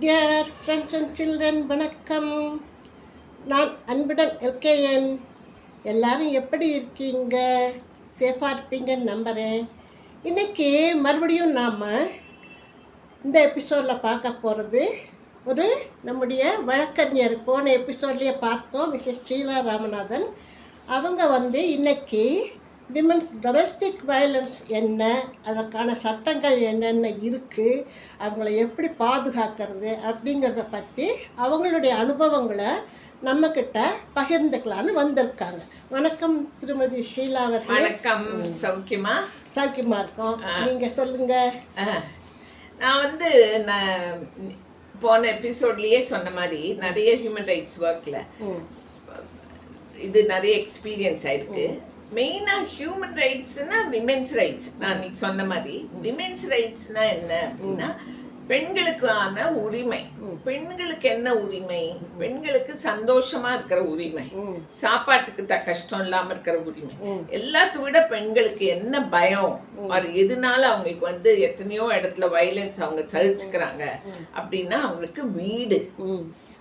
Dear friends and children வணக்கம். நான் அன்புடன் எல்கேஎன். எல்லாரும் எப்படி இருக்கீங்க? சேஃபாக இருப்பீங்கன்னு நம்புகிறேன் இன்றைக்கி மறுபடியும் நாம் இந்த எபிசோடில் பார்க்க போகிறது ஒரு நம்முடைய வழக்கறிஞர். போன எபிசோட்லேயே பார்த்தோம் மிஸ்டர் ஷீலா ராமநாதன். அவங்க வந்து இன்றைக்கி விமன் டொமஸ்டிக் வயலன்ஸ் என்ன? அதற்கான சட்டங்கள் என்னென்ன இருக்குது அவங்கள எப்படி பாதுகாக்கிறது? அப்படிங்கிறத பற்றி அவங்களுடைய அனுபவங்களை நம்மக்கிட்ட பகிர்ந்துக்கலான்னு வந்திருக்காங்க. வணக்கம் திருமதி ஷீலா அவர்களே. வணக்கம் சௌக்கியமா? சௌக்கியமா இருக்கோம். நீங்கள் சொல்லுங்கள் நான் வந்து நான் போன எபிசோட்லயே சொன்ன மாதிரி நிறைய ஹியூமன் ரைட்ஸ் ஒர்க்ல ம். இது நிறைய எக்ஸ்பீரியன்ஸ் ஆயிருக்கு. மெயினா ஹியூமன் ரைட்ஸ்னா விமென்ஸ் ரைட்ஸ் நான் இன்னைக்கு சொன்ன மாதிரி விமென்ஸ் ரைட்ஸ்னா என்ன அப்படின்னா பெண்களுக்கான உரிமை. பெண்களுக்கு என்ன உரிமை? பெண்களுக்கு சந்தோஷமா இருக்கிற உரிமை. சாப்பாட்டுக்கு த கஷ்டம் இல்லாம இருக்கிற உரிமை. எல்லாத்த விட பெண்களுக்கு என்ன பயம்? அது எதனால அவங்களுக்கு வந்து எத்தனையோ இடத்துல வயலன்ஸ் அவங்க சகிச்சுக்கிறாங்க? அப்படின்னா அவங்களுக்கு வீடு.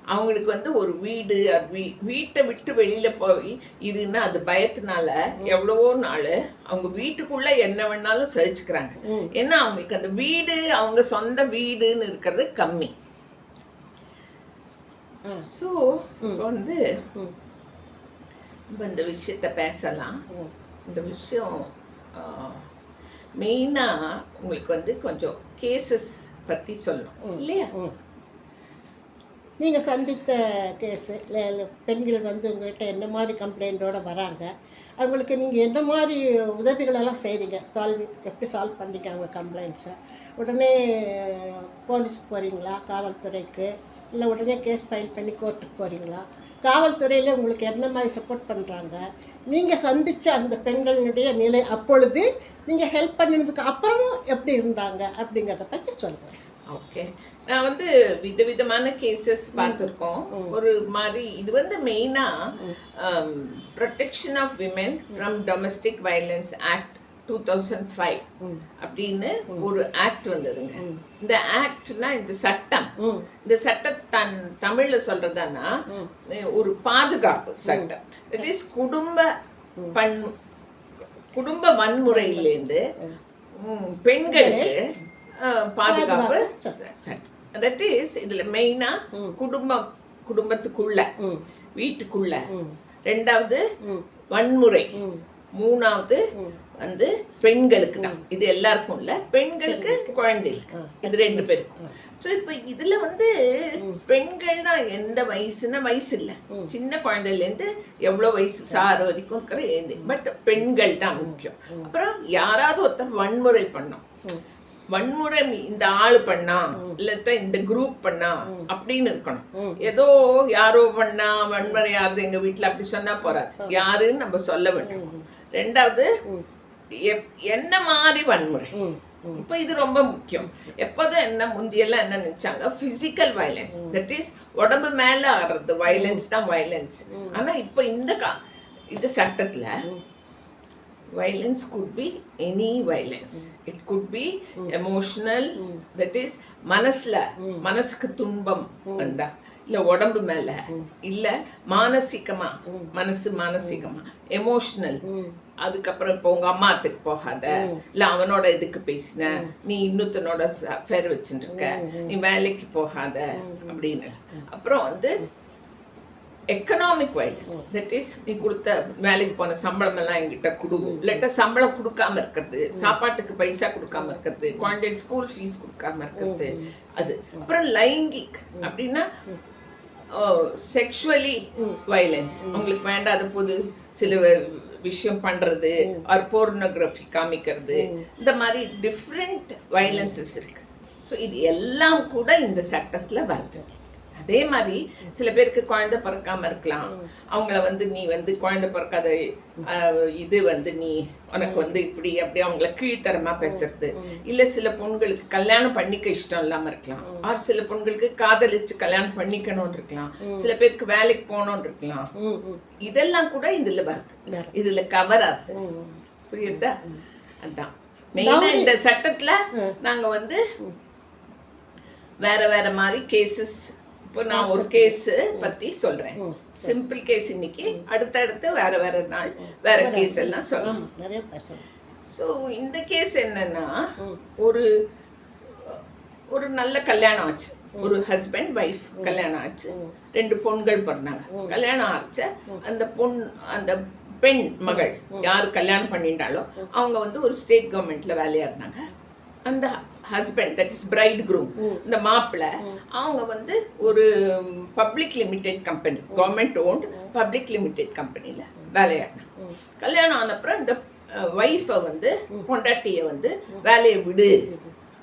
அவங்களுக்கு வந்து ஒரு வீடு வீ- வீட்டை விட்டு வெளியில போய் இருன்னா அது பயத்தினால எவ்வளவோ நாள் அவங்க வீட்டுக்குள்ள என்ன வேணாலும் சகிச்சுக்கிறாங்க. ஏன்னா அவங்களுக்கு அந்த வீடு அவங்க சொந்த வீடுன்னு இருக்கிறது கம்மி. ஸோ இப்போ வந்து இப்போ இந்த விஷயத்த பேசலாம். இந்த விஷயம் மெயினாக உங்களுக்கு வந்து கொஞ்சம் கேசஸ் பற்றி சொல்லணும். இல்லையா? நீங்கள் சந்தித்த கேஸு பெண்கள் வந்து உங்கள்கிட்ட என்ன மாதிரி கம்ப்ளைண்ட்டோடு வராங்க? அவங்களுக்கு நீங்கள் என்ன மாதிரி உதவிகளெல்லாம் செய்கிறீங்க சால்வ் எப்படி சால்வ் பண்ணிக்க அவங்க கம்ப்ளைண்ட்ஸை உடனே போலீஸ்க்கு போகிறீங்களா காவல்துறைக்கு? இல்லை உடனே கேஸ் ஃபைல் பண்ணி கோர்ட்டுக்கு போகிறீங்களா காவல்துறையில் உங்களுக்கு என்ன மாதிரி சப்போர்ட் பண்ணுறாங்க நீங்கள் சந்தித்த அந்த பெண்களுடைய நிலை அப்பொழுது நீங்கள் ஹெல்ப் பண்ணினதுக்கு அப்புறமும் எப்படி இருந்தாங்க? அப்படிங்கிறத பற்றி சொல்லுங்கள் ஓகே நான் வந்து விதவிதமான கேசஸ் பார்த்துருக்கோம். ஒரு மாதிரி இது வந்து மெயினாக protection of women from domestic violence act two thousand five அப்படின்னு ஒரு ஆக்ட் வந்ததுங்க. இந்த ஆக்ட்னா இந்த சட்டம். இந்த சட்டம் தன் தமிழ்ல சொல்றதுன்னா. ஒரு பாதுகாப்பு சட்டம். இட் இஸ் குடும்ப பண் குடும்ப வன்முறையிலேருந்து பெண்களுக்கு பாதுகாப்பு. தட் இஸ் இதுல மெயினா குடும்பம் குடும்பத்துக்குள்ள வீட்டுக்குள்ள. ரெண்டாவது வன்முறை. மூணாவது. வந்து பெண்களுக்கு தான். இது எல்லாருக்கும் இல்ல பெண்களுக்கு. குழந்தைகளுக்கு. இது ரெண்டு பேருக்கும். ஸோ இப்போ இதுல வந்து பெண்கள்னா எந்த வயசுனா வயசு இல்ல. சின்ன குழந்தையிலேருந்து எவ்வளோ வயசு சாறு வரைக்கும் இருக்கிற பட் பெண்கள் தான் முக்கியம். அப்புறம் யாராவது ஒருத்தர் வன்முறை பண்ணோம். வன்முறை இந்த ஆளு பண்ணா இல்லத்த இந்த குரூப் பண்ணா அப்படின்னு இருக்கணும். ஏதோ யாரோ பண்ணா வன்முறை யாரு எங்க வீட்ல அப்படி சொன்னா போறாது. யாருன்னு நம்ம சொல்ல வேண்டும். ரெண்டாவது என்ன மாதிரி வன்முறை? இப்போ இது ரொம்ப முக்கியம். எப்போதும் என்ன முந்தியெல்லாம் என்ன நினைச்சாங்க? பிசிக்கல் வயலன்ஸ் தட் இஸ் உடம்பு மேல ஆடுறது. வயலன்ஸ் தான் வயலன்ஸ் ஆனா இப்போ இந்த கா இந்த சட்டத்துல violence could be any violence. It could be emotional that is மனசுல மனசுக்கு துன்பம் வந்தா. இல்ல உடம்பு மேல. இல்ல மானசீகமா. மனசு மானசீகமா. எமோஷனல் அதுக்கப்புறம் இப்போ உங்க அம்மாத்துக்கு போகாத. இல்ல அவனோட இதுக்கு பேசின. நீ இன்னொருத்தனோட அஃபேர் வச்சுட்டு இருக்க நீ வேலைக்கு போகாத. அப்படின்னு. அப்புறம் வந்து எக்கனாமிக் வைலன்ஸ் தட் இஸ் நீ கொடுத்த வேலைக்கு போன சம்பளம் எல்லாம் என்கிட்ட கொடு. இல்லாட்ட சம்பளம் கொடுக்காம இருக்கிறது சாப்பாட்டுக்கு பைசா கொடுக்காம இருக்கிறது குழந்தைகள் ஸ்கூல் ஃபீஸ் கொடுக்காம இருக்கிறது. அது. அப்புறம் லைங்கிக். அப்படின்னா செக்ஷுவலி வைலன்ஸ் உங்களுக்கு வேண்டாத போது சில விஷயம் பண்றது ஆர் போர்னோகிராஃபி காமிக்கிறது. இந்த மாதிரி டிஃப்ரெண்ட் வைலன்சஸ் இருக்கு. ஸோ இது எல்லாம் கூட இந்த சட்டத்துல வருது. அதே மாதிரி சில பேருக்கு குழந்தை பிறக்காம இருக்கலாம். அவங்கள வந்து நீ வந்து குழந்தை பிறக்காத இது வந்து நீ உனக்கு வந்து இப்படி அப்படி அவங்கள கீழ்த்தரமா பேசுறது. இல்ல சில பொண்களுக்கு கல்யாணம் பண்ணிக்க இஷ்டம் இல்லாம இருக்கலாம். ஆர் சில பொண்களுக்கு காதலிச்சு கல்யாணம் பண்ணிக்கணும்னு இருக்கலாம். சில பேருக்கு வேலைக்கு போகணும்னு இருக்கலாம். இதெல்லாம் கூட இதுல வருது. இதுல கவர் ஆகுது. புரியுதா? அதான். மெயினா இந்த சட்டத்துல நாங்க வந்து வேற வேற மாதிரி கேசஸ் இப்போ நான் ஒரு கேஸ் பத்தி சொல்றேன். சிம்பிள் கேஸ் இன்னைக்கு. அடுத்தடுத்து வேற வேற நாள் வேற கேஸ் எல்லாம் நிறைய பேசணும் ஸோ இந்த கேஸ் என்னன்னா ஒரு ஒரு நல்ல கல்யாணம் ஆச்சு. ஒரு ஹஸ்பண்ட் ஒய்ஃப் கல்யாணம் ஆச்சு. ரெண்டு பொண்கள் பிறந்தாங்க. கல்யாணம் ஆச்ச. அந்த பொண் அந்த பெண் மகள் யார் கல்யாணம் பண்ணிட்டாலோ அவங்க வந்து ஒரு ஸ்டேட் கவர்மெண்ட்ல வேலையா இருந்தாங்க. அந்த husband that is bridegroom இந்த மாப்பிள்ளை அவங்க வந்து ஒரு public limited company government owned public limited கம்பெனியில் வேலையாடினாங்க. கல்யாணம் ஆனப்புறம் இந்த ஒய்ஃபை வந்து பொண்டாட்டியை வந்து வேலையை விடு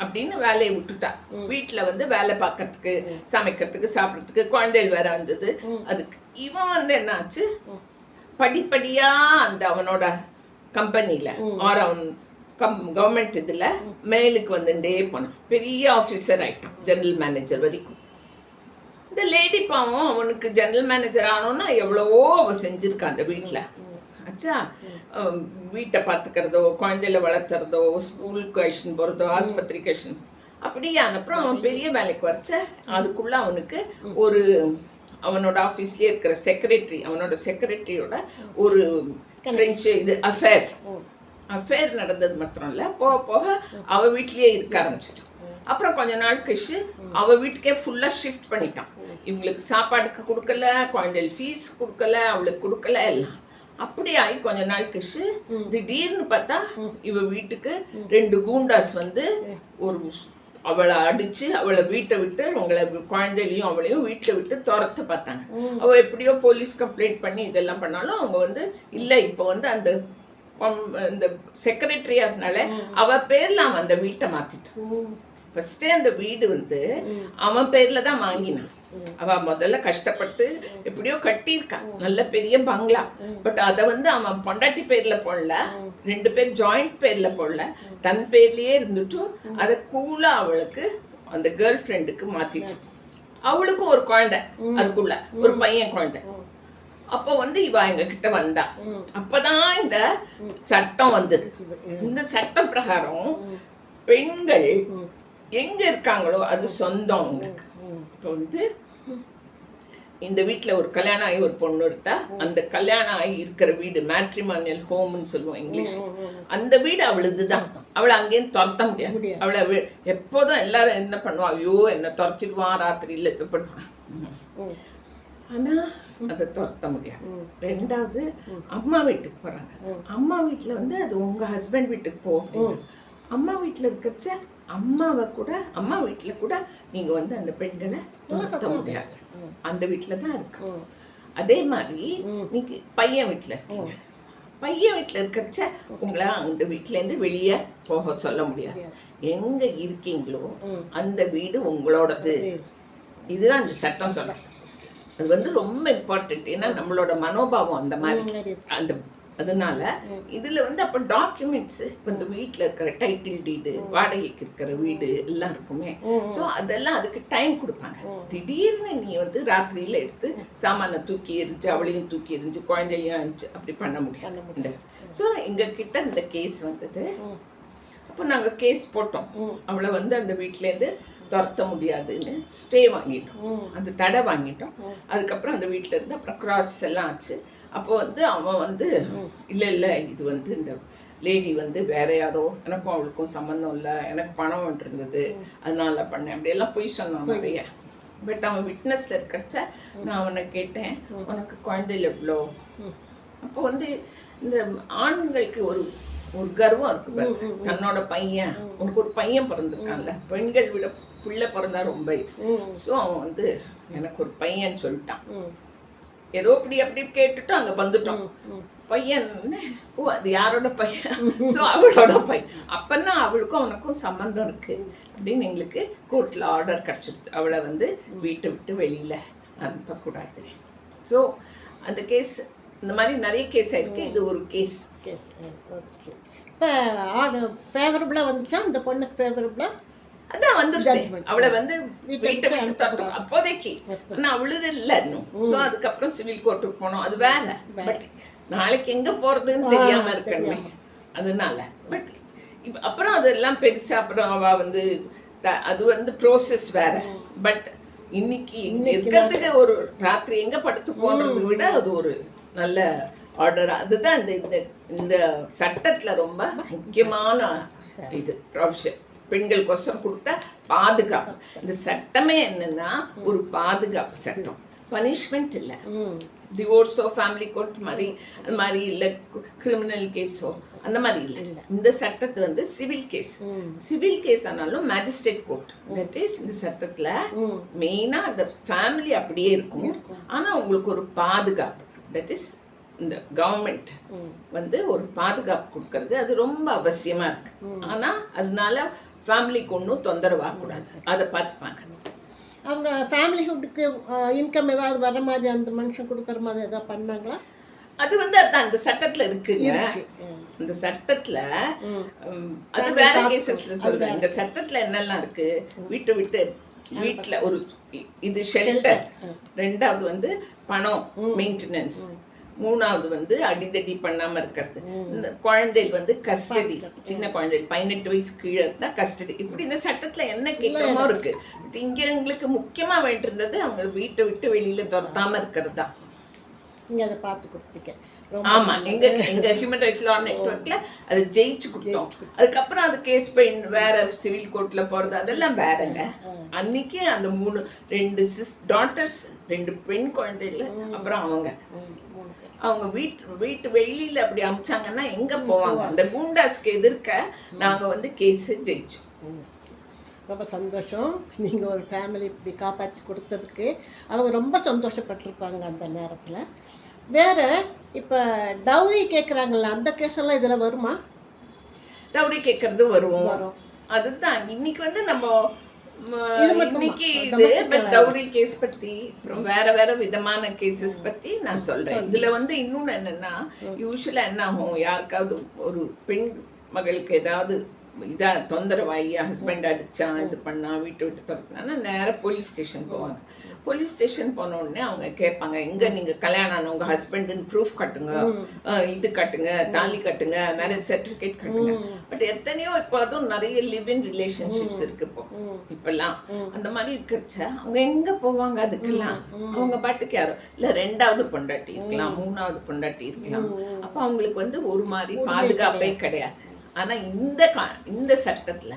அப்படின்னு வேலையை விட்டுட்டா. வீட்டில் வந்து வேலை பார்க்கறதுக்கு சமைக்கிறதுக்கு சாப்பிட்றதுக்கு குழந்தைகள் வேற வந்தது அதுக்கு. இவன் வந்து என்னாச்சு? படிப்படியா அந்த அவனோட கம்பெனியில் ஆர் அவன் கம் கவர்மெண்ட் இதில் மேலுக்கு வந்துட்டே போனான். பெரிய ஆஃபீஸர் ஆயிட்டான் ஜெனரல் மேனேஜர் வரைக்கும். இந்த லேடி பாவம் அவனுக்கு ஜெனரல் மேனேஜர் ஆனோன்னா எவ்வளவோ அவ செஞ்சிருக்கா அந்த வீட்டில் ஆச்சா வீட்டை பார்த்துக்கிறதோ குழந்தையில வளர்த்துறதோ ஸ்கூலுக்கு அழிச்சுன்னு போகிறதோ ஆஸ்பத்திரிக்கு அழிச்சுன்னு அப்படியே அப்புறம் அவன் பெரிய வேலைக்கு வச்ச அதுக்குள்ள அவனுக்கு ஒரு அவனோட ஆஃபீஸ்லேயே இருக்கிற செக்ரட்டரி அவனோட செக்ரட்டரியோட ஒரு ஃப்ரெண்ட்ஷி இது அஃபேர் அஃபேர் நடந்தது மாத்திரம் இல்லை போக போக அவ வீட்லயே இருக்க ஆரம்பிச்சிட்டான் அப்புறம் கொஞ்ச நாள் கழிச்சு அவ வீட்டுக்கே ஃபுல்லா ஷிஃப்ட் பண்ணிட்டான். இவங்களுக்கு சாப்பாடுக்கு கொடுக்கல குழந்தைகள் ஃபீஸ் கொடுக்கல அவளுக்கு கொடுக்கல எல்லாம். அப்படி ஆகி கொஞ்ச நாள் கழிச்சு திடீர்னு பார்த்தா இவ வீட்டுக்கு ரெண்டு கூண்டாஸ் வந்து ஒரு அவளை அடிச்சு அவளை வீட்டை விட்டு அவங்கள குழந்தைகளையும் அவளையும் வீட்டில் விட்டு துரத்த பார்த்தாங்க. அவ எப்படியோ போலீஸ் கம்ப்ளைண்ட் பண்ணி இதெல்லாம் பண்ணாலும் அவங்க வந்து இல்லை இப்போ வந்து அந்த இந்த செக்ரட்டரியா இருந்தால அவ பேர்ல அவன் அந்த வீட்டை மாத்திட்டான். ஃபர்ஸ்டே அந்த வீடு வந்து அவன் பேர்ல தான் வாங்கினான். அவ முதல்ல கஷ்டப்பட்டு எப்படியோ கட்டியிருக்கா. நல்ல பெரிய பங்களா. பட் அதை வந்து அவன் பொண்டாட்டி பேர்ல போடல. ரெண்டு பேர் ஜாயிண்ட் பேர்ல போடல. தன் பேர்லயே இருந்துட்டும் அதை கூலா அவளுக்கு அந்த கேர்ள் ஃப்ரெண்டுக்கு மாத்திட்டான். அவளுக்கும் ஒரு குழந்தை அதுக்குள்ள. ஒரு பையன் குழந்தை. அப்போ வந்து இவ எங்க கிட்ட வந்தா அப்பதான் இந்த சட்டம் வந்தது. இந்த சட்டம் பிரகாரம் பெண்கள் எங்க இருக்காங்களோ அது சொந்தம் அவங்களுக்கு. இப்போ வந்து இந்த வீட்ல ஒரு கல்யாணம் ஆகி ஒரு பொண்ணு இருந்தா அந்த கல்யாணம் ஆகி இருக்கிற வீடு மேட்ரிமானியல் ஹோம்னு சொல்லுவோம் இங்கிலீஷ். அந்த வீடு அவளுதுதான். அவளை அங்கேயும் துரத்த முடியாது. அவளை எப்போதும் எல்லாரும் என்ன பண்ணுவா? ஐயோ என்ன துரத்திடுவான் ராத்திரியில் இது பண்ணுவான் ஆனா அதை துரத்த முடியாது. ரெண்டாவது அம்மா வீட்டுக்கு போறாங்க. அம்மா வீட்டுல வந்து அது உங்க ஹஸ்பண்ட் வீட்டுக்கு போகும் அம்மா வீட்டுல இருக்கச்ச அம்மாவை கூட அம்மா வீட்டுல கூட நீங்க வந்து அந்த பெண்களை துரத்த முடியாது. அந்த வீட்டுல தான் இருக்கு. அதே மாதிரி நீங்க பையன் வீட்டுல இருக்கீங்க. பையன் வீட்டுல இருக்கச்ச உங்களை அந்த வீட்டுல இருந்து வெளியே போக சொல்ல முடியாது. எங்க இருக்கீங்களோ அந்த வீடு உங்களோடது. இதுதான் அந்த சட்டம் சொல்றது. அது வந்து ரொம்ப இம்பார்ட்டன்ட் ஏன்னா நம்மளோட மனோபாவம் அந்த மாதிரி. அந்த அதனால இதுல வந்து அப்ப டாக்குமெண்ட்ஸ் இந்த வீட்ல இருக்கிற டைட்டில் டீடு வாடகைக்கு இருக்கிற வீடு எல்லாம் இருக்குமே. சோ அதெல்லாம் அதுக்கு டைம் கொடுப்பாங்க. திடீர்னு நீ வந்து ராத்திரியில எடுத்து சாமானை தூக்கி எரிஞ்சு அவளையும் தூக்கி எரிஞ்சு குழந்தையும் அப்படி பண்ண முடியாது. ஸோ எங்க கிட்ட இந்த கேஸ் வந்தது. அப்போ நாங்க கேஸ் போட்டோம். அவளை வந்து அந்த வீட்டிலேருந்து துரத்த முடியாதுன்னு ஸ்டே வாங்கிட்டோம். அந்த தடை வாங்கிட்டோம். அதுக்கப்புறம் அந்த வீட்டில் இருந்து அப்புறம் கிராஸ் எல்லாம் ஆச்சு. அப்போ வந்து அவன் வந்து இல்லை இல்லை இது வந்து இந்த லேடி வந்து வேற யாரோ எனக்கும் அவளுக்கும் சம்மந்தம் இல்லை எனக்கு பணம் இருந்தது அதனால பண்ணேன். அப்படியெல்லாம் போய் சொன்னான் நிறைய. பட் அவன் விட்னஸ்ல இருக்கிறச்ச நான் அவனை கேட்டேன் உனக்கு குழந்தைகள் எவ்வளோ அப்போ வந்து இந்த ஆண்களுக்கு ஒரு ஒரு கர்வம் இருக்கு. தன்னோட பையன் உனக்கு ஒரு பையன் பிறந்திருக்கான்ல. பெண்கள் விட பிள்ளை பிறந்தா ரொம்ப ஸோ அவன் வந்து எனக்கு ஒரு பையன் சொல்லிட்டான். ஏதோ இப்படி அப்படி கேட்டுட்டு அங்க வந்துட்டோம். பையன் ஓ அது யாரோட பையன்? ஸோ அவளோட பையன். அப்பன்னா அவளுக்கும் அவனுக்கும் சம்மந்தம் இருக்கு. அப்படின்னு எங்களுக்கு கோர்ட்ல ஆர்டர் கிடச்சிருது அவளை வந்து வீட்டை விட்டு வெளியில அனுப்பக்கூடாது. ஸோ அந்த கேஸ் இந்த மாதிரி நிறைய கேஸ் ஆயிருக்கு இது ஒரு கேஸ் கேஸ் ஓகே இப்போ ஆடு ஃபேவரபுளாக வந்துச்சா? அந்த பொண்ணுக்கு ஃபேவரபுளாக அதான் வந்துருச்சு. அவளை வந்து வீட்டை வீட்டை. அப்போதைக்கு. ஆனா அவளுது இல்ல இன்னும். ஸோ அதுக்கப்புறம் சிவில் கோர்ட்டுக்கு போனோம். அது வேற. பட் நாளைக்கு எங்க போறதுன்னு தெரியாம இருக்கணுமே. அதனால. பட் இப்ப அப்புறம் அதெல்லாம் பெருசா அப்புறம் அவ வந்து அது வந்து ப்ரோசஸ் வேற. பட் இன்னைக்கு இருக்கிறதுக்கு ஒரு ராத்திரி எங்க படுத்து போன்றதை விட அது ஒரு நல்ல ஆர்டர் அதுதான் இந்த இந்த இந்த சட்டத்துல ரொம்ப முக்கியமான இது ப்ரொவிஷன் பெண்கள் கொசம் கொடுத்த பாதுகாப்பு. இந்த சட்டமே என்னன்னா ஒரு பாதுகாப்பு சட்டம். பனிஷ்மெண்ட் இல்லை. டிவோர்ஸோ ஃபேமிலி கோர்ட் மாதிரி அந்த மாதிரி இல்லை கிரிமினல் கேஸோ அந்த மாதிரி இல்லை. இந்த சட்டத்து வந்து சிவில் கேஸ் சிவில் கேஸ் ஆனாலும் மேஜிஸ்ட்ரேட் கோர்ட் தட் இஸ் இந்த சட்டத்துல ம். மெயினா அந்த ஃபேமிலி அப்படியே இருக்கும். ஆனா உங்களுக்கு ஒரு பாதுகாப்பு. தட் இஸ் இந்த கவர்மெண்ட் வந்து ஒரு பாதுகாப்பு கொடுக்கறது. அது ரொம்ப அவசியமா இருக்கு. ஆனா அதனால ஃபேமிலிக்கு ஒன்றும் தொந்தரவாகக்கூடாது அதை பார்த்துப்பாங்க. அவங்க ஃபேமிலிஹுட்டுக்கு இன்கம் ஏதாவது வர மாதிரி அந்த மனுஷன் கொடுக்குற மாதிரி ஏதாவது பண்ணாங்களா? அது வந்து அதான் அந்த சட்டத்துல இருக்குங்க. இந்த சட்டத்துல அது வேற கேசஸ்ல சொல்றேன். இந்த சட்டத்துல என்னெல்லாம் இருக்கு? வீட்டை விட்டு வீட்ல ஒரு இது ஷெல்டர் ரெண்டாவது வந்து பணம் மெயின்டெனன்ஸ் மூணாவது வந்து அடிதடி பண்ணாம இருக்கிறது. இந்த குழந்தைகள் வந்து கஸ்டடி சின்ன குழந்தைகள் பதினெட்டு வயசு கீழே இருந்தா கஸ்டடி இப்படி இந்த சட்டத்துல என்ன கேட்காமோ இருக்கு. இங்க எங்களுக்கு முக்கியமா வேண்டியிருந்தது அவங்க வீட்டை விட்டு வெளியில துரத்தாம இருக்கிறது தான். நீங்கள் அதை பார்த்து கொடுத்தீங்க ரொம்ப ஆமா எங்க எங்க ஹியூமன் ரைட்ஸ் லா நெட்வொர்க்ல அது ஜெயிச்சு கொடுத்தோம். அதுக்கப்புறம் அது கேஸ் பெயின் வேற சிவில் கோர்ட்ல போறது அதெல்லாம் வேறங்க. அன்னைக்கு அந்த மூணு ரெண்டு சிஸ் டாட்டர்ஸ் ரெண்டு பெண் குழந்தைகள் அப்புறம் அவங்க. அவங்க வீட்டு வீட்டு வெளியில அப்படி அமிச்சாங்கன்னா எங்க போவாங்க? அந்த குண்டாஸ்க்கு எதிர்க்க நாங்க வந்து கேஸ் ஜெயிச்சோம். ரொம்ப சந்தோஷம். நீங்கள் ஒரு ஃபேமிலி இப்படி காப்பாற்றி கொடுத்ததுக்கு அவங்க ரொம்ப சந்தோஷப்பட்டிருப்பாங்க அந்த நேரத்தில். வேற இப்போ டவுரி கேட்குறாங்கல்ல அந்த கேஸ் எல்லாம் இதில் வருமா? டவுரி கேட்கறது வருவோம் வரும். அதுதான். இன்னைக்கு வந்து நம்ம? இன்னைக்கு இது பட். டவுரி கேஸ் பத்தி அப்புறம் வேற வேற விதமான கேசஸ் பத்தி நான் சொல்றேன். இதுல வந்து இன்னொன்னு என்னன்னா யூஸ்வலா என்ன ஆகும்? யாருக்காவது ஒரு பெண் மகளுக்கு ஏதாவது இதா தொந்தரவாயி ஹஸ்பண்ட் அடிச்சா இது பண்ணா வீட்டை விட்டு துரத்துனா நேரா போலீஸ் ஸ்டேஷன் போவாங்க. போலீஸ் ஸ்டேஷன் போன உடனே அவங்க கேட்பாங்க எங்க நீங்க கல்யாணம் ஆன உங்க ஹஸ்பண்ட்னு ப்ரூஃப் கட்டுங்க. இது கட்டுங்க தாலி கட்டுங்க மேரேஜ் சர்டிஃபிகேட் கட்டுங்க. பட் எத்தனையோ இப்போ அதுவும் நிறைய லிவ் இன் ரிலேஷன்ஷிப்ஸ் இருக்கு இப்போ. இப்பெல்லாம் அந்த மாதிரி இருக்கிறச்ச அவங்க எங்க போவாங்க அதுக்கெல்லாம்? அவங்க பாட்டுக்கு யாரும் இல்ல ரெண்டாவது பொண்டாட்டி இருக்கலாம் மூணாவது பொண்டாட்டி இருக்கலாம். அப்ப அவங்களுக்கு வந்து ஒரு மாதிரி பாதுகாப்பே கிடையாது. ஆனா இந்த கா- இந்த சட்டத்துல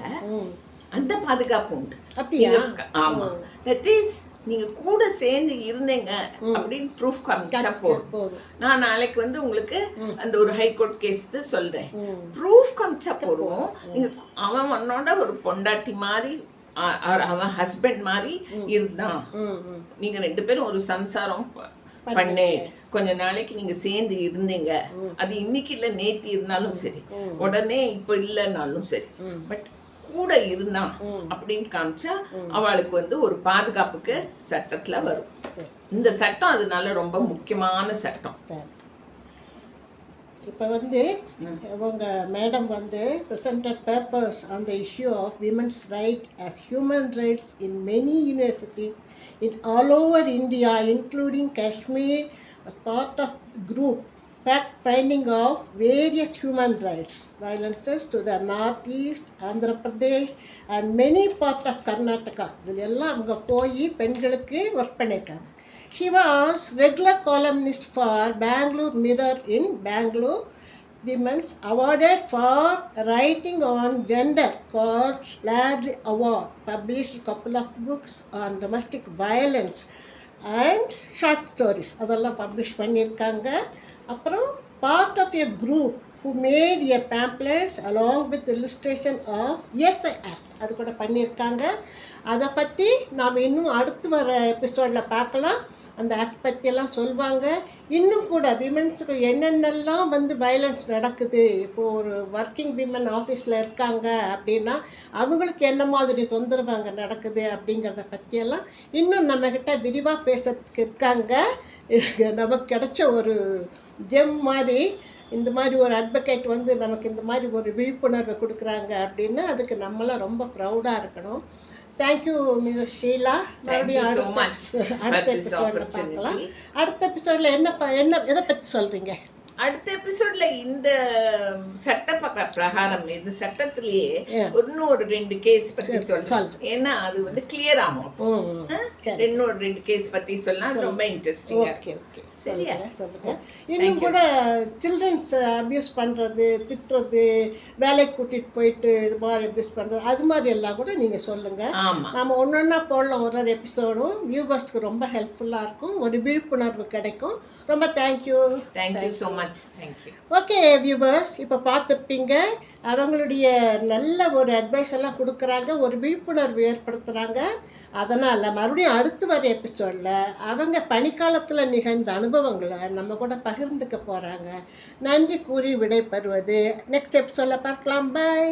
அந்த பாதுகாப்பு உண்டு. அப்படியா? நீங்க- ஆமா. தட் இஸ் நீங்க கூட சேர்ந்து இருந்தீங்க அப்படின்னு ப்ரூஃப் காமிச்சா போதும். நான் நாளைக்கு வந்து உங்களுக்கு அந்த ஒரு ஹைகோர்ட் கேஸ் சொல்றேன். ப்ரூஃப் காமிச்சா போதும். நீங்க அவன் உன்னோட ஒரு பொண்டாட்டி மாதிரி அவன் ஹஸ்பண்ட் மாதிரி இருந்தான். நீங்க ரெண்டு பேரும் ஒரு சம்சாரம் ப- பண்ணு கொஞ்ச நாளைக்கு நீங்க சேர்ந்து இருந்தீங்க. அது இன்னைக்கு இல்ல நேத்தி இருந்தாலும் சரி. உடனே இப்ப இல்லைன்னாலும் சரி. பட் கூட இருந்தான் ம். அப்படின்னு காமிச்சா அவளுக்கு வந்து ஒரு பாதுகாப்புக்கு சட்டத்துல வரும். இந்த சட்டம் அதனால ரொம்ப முக்கியமான சட்டம். இப்போ வந்து உங்கள் மேடம் வந்து presented papers on the issue of women's right as human rights in many universities in all over India including Kashmir part of group fact finding of various human rights violences to the northeast Andhra Pradesh and many part of Karnataka இதில் எல்லாம் அவங்க போய் பெண்களுக்கு work பண்ணியிருக்காங்க She was regular columnist for Bangalore Mirror in Bangalore. Women's awarded for writing on gender called Sladley Award. Published a couple of books on domestic violence and short stories. அதெல்லாம் publish பண்ணியிருக்காங்க அப்புறம் part of a group who made a pamphlets along with illustration of ESI Act அது கூட பண்ணியிருக்காங்க அதை பற்றி நாம் இன்னும் அடுத்து வர எபிசோடில் பார்க்கலாம் அந்த ஆக்ட் பற்றியெல்லாம் சொல்லுவாங்க இன்னும் கூட விமன்ஸுக்கு என்னென்னலாம் வந்து வயலன்ஸ் நடக்குது? இப்போது ஒரு ஒர்க்கிங் விமன் ஆஃபீஸில் இருக்காங்க அப்படின்னா அவங்களுக்கு என்ன மாதிரி தொந்தரவு அங்கே நடக்குது அப்படிங்கிறத பற்றியெல்லாம் இன்னும் நம்மக்கிட்ட விரிவாக பேசுறதுக்கு இருக்காங்க. நமக்கு கிடைச்ச ஒரு ஜெம் மாதிரி இந்த மாதிரி ஒரு அட்வொகேட் வந்து நமக்கு இந்த மாதிரி ஒரு விழிப்புணர்வு கொடுக்குறாங்க அப்படின்னு அதுக்கு நம்மளாம் ரொம்ப ப்ரௌடாக இருக்கணும். தேங்க்யூ மிஸ் ஷீலா மறுபடியும் அடுத்த அடுத்த எபிசோடில். பார்க்கலாம். அடுத்த எபிசோடில் என்ன என்ன எதை பற்றி சொல்கிறீங்க அடுத்த எபிசோட்ல இந்த சட்ட பிரகாரம் இந்த சட்டத்திலேயே. இன்னும் ஒரு ரெண்டு கேஸ் பத்தி சொல்றேன் சொல்லு. ஏன்னா அது வந்து கிளியர் ஆகும் சரி ரெண்டு கேஸ் பத்தி அது ரொம்ப இன்ட்ரெஸ்டிங்கா ஓகே ஓகே சரியா? சொல்லுங்க சொல்லுங்க. இன்னும் கூட சில்ட்ரன்ஸ் அப்யூஸ் பண்ணுறது திட்டுறது வேலைக்கு கூட்டிகிட்டு போயிட்டு இது மாதிரி அப்யூஸ் பண்ணுறது அது மாதிரி எல்லாம் கூட நீங்கள் சொல்லுங்கள் ஆமா. நம்ம ஒன்றா போடலாம். ஒரு ஒரு எபிசோடும் வியூவர்ஸ்க்கு ரொம்ப ஹெல்ப்ஃபுல்லாக இருக்கும். ஒரு விழிப்புணர்வு கிடைக்கும். ரொம்ப thank you thank you so much thank you okay viewers இப்போ பார்த்துருப்பீங்க. அவங்களுடைய நல்ல ஒரு அட்வைஸ் எல்லாம் கொடுக்குறாங்க. ஒரு விழிப்புணர்வு ஏற்படுத்துகிறாங்க அதனால் மறுபடியும் அடுத்து வர எபிசோடில் அவங்க பனிக்காலத்தில் நிகழ்ந்த அனுபவங்களை நம்ம கூட பகிர்ந்துக்க போகிறாங்க நன்றி கூறி விடைபெறுவது. நெக்ஸ்ட் எபிசோடில் பார்க்கலாம். பை